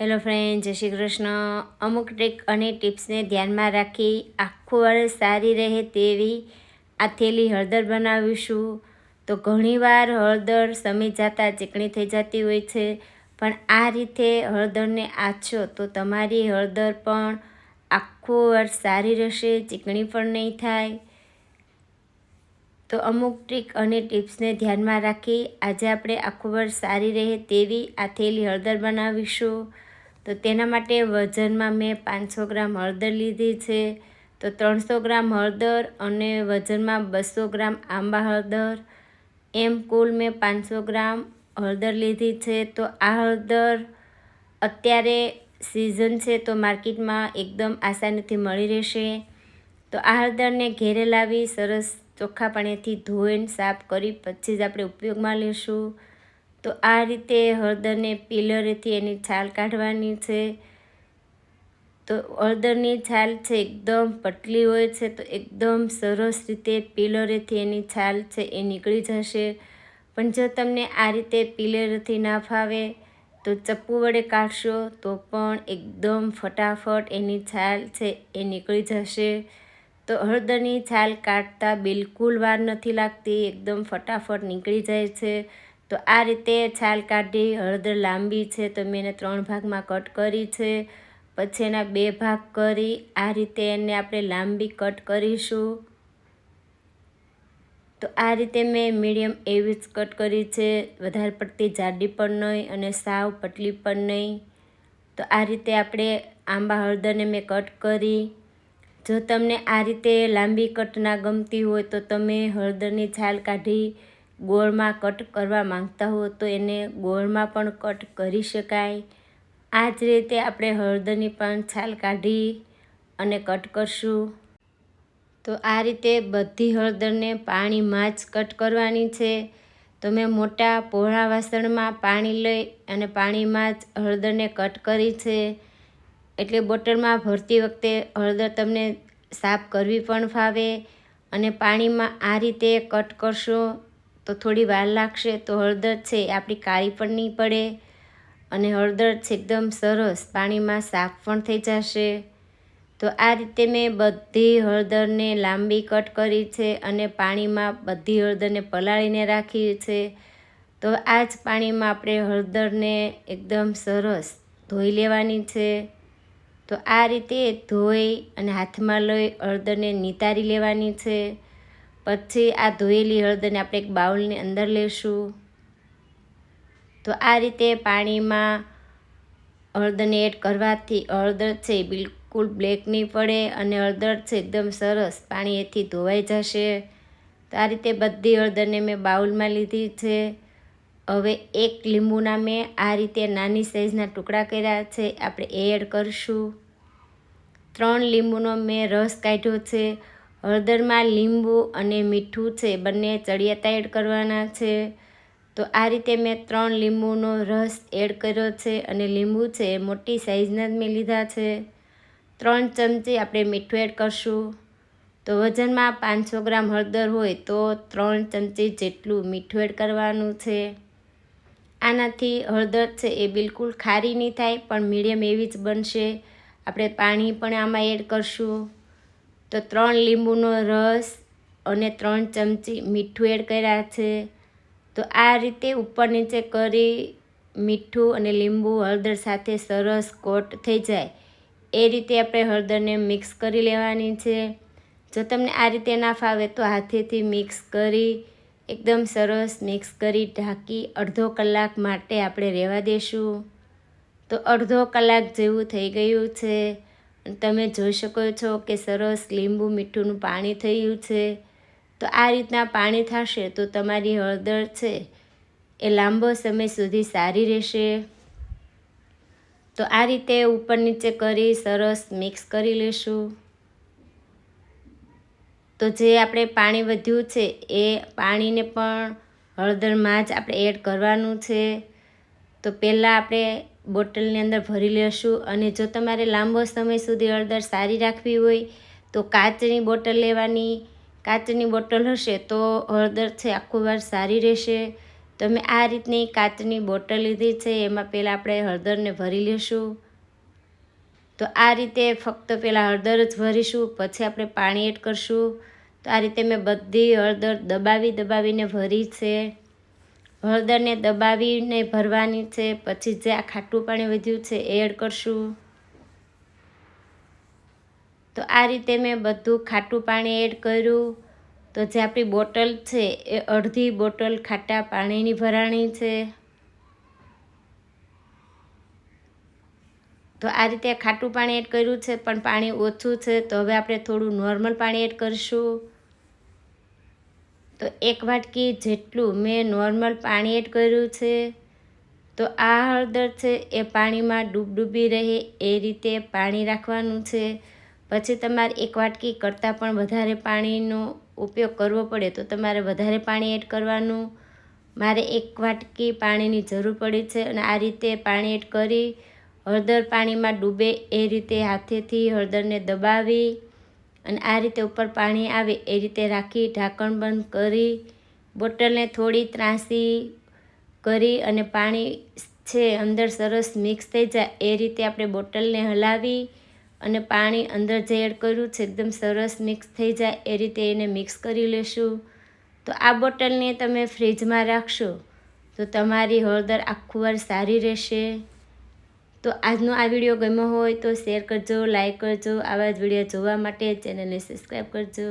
Hello friend જય શ્રી કૃષ્ણ. અમુક trick અને ટિપ્સને ધ્યાનમાં રાખી આખું વર્ષ સારી રહે તેવી આ થેલી હળદર બનાવીશું. તો ઘણીવાર હળદર સમી જતાં ચીકણી થઈ જતી હોય છે, પણ આ રીતે હળદરને આછો તો તમારી હળદર પણ આખું વર્ષ સારી રહેશે, ચીકણી પણ નહીં થાય. તો અમુક ટ્રીક અને ટિપ્સને ધ્યાનમાં રાખી આજે આપણે આખું વર્ષ સારી રહે તેવી આ થેલી હળદર બનાવીશું. તો તેના માટે વજનમાં મેં પાંચસો ગ્રામ હળદર લીધી છે. તો ત્રણસો ગ્રામ હળદર અને વજનમાં બસો ગ્રામ આંબા હળદર. એમ કુલ મેં પાંચસો ગ્રામ હળદર લીધી છે. તો આ હળદર અત્યારે સિઝન છે તો માર્કેટમાં એકદમ આસાનીથી મળી રહેશે. તો આ હળદરને ઘેરે લાવી સરસ ચોખ્ખાપણેથી ધોઈને સાફ કરી પછી જ આપણે ઉપયોગમાં લેશું. તો આ રીતે હળદરને પિલરેથી એની છાલ કાઢવાની છે. તો હળદરની છાલ છે એકદમ પતલી હોય છે તો એકદમ સરસ રીતે પિલરેથી એની છાલ છે એ નીકળી જશે. પણ જો તમને આ રીતે પિલરથી ના ફાવે તો ચપ્પુ વડે કાઢશો તો પણ એકદમ ફટાફટ એની છાલ છે એ નીકળી જશે. તો હળદરની છાલ કાઢતા બિલકુલ વાર નથી લાગતી, એકદમ ફટાફટ નીકળી જાય છે. તો આ રીતે છાલ કાઢી, હળદર લાંબી છે તો મેં એને ત્રણ ભાગમાં કટ કરી છે. પછી એના બે ભાગ કરી, આ રીતે એને આપણે લાંબી કટ કરીશું. તો આ રીતે મેં મીડિયમ એવી જ કટ કરી છે. વધારે પડતી જાડી પણ નહીં અને સાવ પતલી પણ નહીં. તો આ રીતે આપણે આંબા, હળદરને મેં કટ કરી. જો તમને આ રીતે લાંબી કટ ના ગમતી હોય તો તમે હળદરની છાલ કાઢી ગોળમાં કટ કરવા માંગતા હો તો એને ગોળમાં પણ કટ કરી શકાય. આ જ રીતે આપણે હળદરની પણ છાલ કાઢી અને કટ કરશું. તો આ રીતે બધી હળદરને પાણીમાં જ કટ કરવાની છે. તો મેં મોટા પહોળા વાસણમાં પાણી લઈ અને પાણીમાં જ હળદરને કટ કરી છે. એટલે બોટલમાં ભરતી વખતે હળદર તમને સાફ કરવી પણ ફાવે અને પાણીમાં આ રીતે કટ કરશો તો થોડી વાર લાગશે તો હળદર છે એ આપણી કાળી પણ નહીં પડે અને હળદર છે એકદમ સરસ પાણીમાં સાફ પણ થઈ જશે. તો આ રીતે મેં બધી હળદરને લાંબી કટ કરી છે અને પાણીમાં બધી હળદરને પલાળીને રાખી છે. તો આ જ પાણીમાં આપણે હળદરને એકદમ સરસ ધોઈ લેવાની છે. તો આ રીતે ધોઈ અને હાથમાં લઈ હળદરને નિતારી લેવાની છે. પછી આ ધોયેલી હળદરને આપણે એક બાઉલની અંદર લેશું. તો આ રીતે પાણીમાં હળદરને એડ કરવાથી હળદર છે બિલકુલ બ્લેક નહીં પડે અને હળદર છે એકદમ સરસ પાણી એથી ધોવાઈ જશે. તો આ રીતે બધી હળદરને મેં બાઉલમાં લીધી છે. હવે એક લીંબુના મેં આ રીતે નાની સાઈઝના ટુકડા કર્યા છે, આપણે એડ કરશું. ત્રણ લીંબુનો મેં રસ કાઢ્યો છે. હળદરમાં લીંબુ અને મીઠું છે, બંને ચડિયાતા એડ કરવાના છે. તો આ રીતે મેં ત્રણ લીંબુનો રસ એડ કર્યો છે અને લીંબુ છે મોટી સાઈઝના જ મેં લીધા છે. ત્રણ ચમચી આપણે મીઠું એડ કરશું. તો વજનમાં પાંચસો ગ્રામ હળદર હોય તો ત્રણ ચમચી જેટલું મીઠું એડ કરવાનું છે. આનાથી હળદર છે એ બિલકુલ ખારી નહીં થાય, પણ મીડિયમ એવી જ બનશે. આપણે પાણી પણ આમાં એડ કરશું. તો ત્રણ લીંબુનો રસ અને ત્રણ ચમચી મીઠું એડ કર્યા છે. તો આ રીતે ઉપર નીચે કરી મીઠું અને લીંબુ હળદર સાથે સરસ કોટ થઈ જાય. એ રીતે આપણે હળદરને મિક્સ કરી લેવાની છે. જો તમને આ રીતે ના ફાવે તો હાથેથી મિક્સ કરી એકદમ સરસ મિક્સ કરી ઢાંકી અડધો કલાક માટે આપણે રહેવા દેશું. તો અડધો કલાક જેવું થઈ ગયું છે. તમે જોઈ શકો છો કે સરસ લીંબુ મીઠુંનું પાણી થયું છે. તો આ રીતના પાણી થશે તો તમારી હળદર છે એ લાંબો સમય સુધી સારી રહેશે. તો આ રીતે ઉપર નીચે કરી સરસ મિક્સ કરી લેશું. તો જે આપણે પાણી વધ્યું છે એ પાણીને પણ હળદરમાં જ આપણે એડ કરવાનું છે. તો પહેલાં આપણે બોટલની અંદર ભરી લેશું અને જો તમારે લાંબો સમય સુધી હળદર સારી રાખવી હોય, તો કાચની બોટલ લેવાની. કાચની બોટલ હશે તો હળદર છે આખું વાર સારી રહેશે. તો મેં આ રીતની કાચની બોટલ લીધી છે, એમાં પહેલાં આપણે હળદરને ભરી લઈશું તો આ રીતે ફક્ત પહેલાં હળદર જ ભરીશું, પછી આપણે પાણી એડ કરશું. તો આ રીતે મેં બધી હળદર દબાવી દબાવીને ભરી છે. હળદરને દબાવીને ભરવાની છે, પછી જે આ ખાટું પાણી વધ્યું છે એ એડ કરશું. તો આ રીતે મેં બધું ખાટું પાણી એડ કર્યું. તો જે આપણી બોટલ છે એ અડધી બોટલ ખાટા પાણીની ભરાણી છે. તો આ રીતે ખાટું પાણી એડ કર્યું છે, પણ પાણી ઓછું છે, તો હવે આપણે થોડું નોર્મલ પાણી એડ કરીશું. તો એક વાટકી જેટલું મેં નોર્મલ પાણી એડ કર્યું છે. તો આ હળદર છે એ પાણીમાં ડૂબડૂબી રહે એ રીતે પાણી રાખવાનું છે. પછી તમારે એક વાટકી કરતાં પણ વધારે પાણીનો ઉપયોગ કરવો પડે તો તમારે વધારે પાણી એડ કરવાનું. મારે એક વાટકી પાણીની જરૂર પડી છે અને આ રીતે પાણી એડ કરી હળદર પાણીમાં ડૂબે એ રીતે હાથેથી હળદરને દબાવી અને આ રીતે ઉપર પાણી આવે, એ રીતે રાખી ઢાંકણ બંધ કરી, બોટલને થોડી ત્રાસી કરી અને પાણી છે અંદર સરસ મિક્સ થઈ જાય, એ રીતે આપણે બોટલને હલાવી અને પાણી અંદર જે એડ કર્યું છે એકદમ સરસ મિક્સ થઈ જાય, એ રીતે એને મિક્સ કરી લેશું. તો આ બોટલને તમે ફ્રીજમાં રાખશો, તો તમારી હળદર આખું વાર સારી રહેશે. તો આજનો આ વીડિયો ગમ્યો હોય તો શેર કરજો લાઇક કરજો, આવા જ વીડિયો જોવા માટે ચેનલને સબસ્ક્રાઈબ કરજો.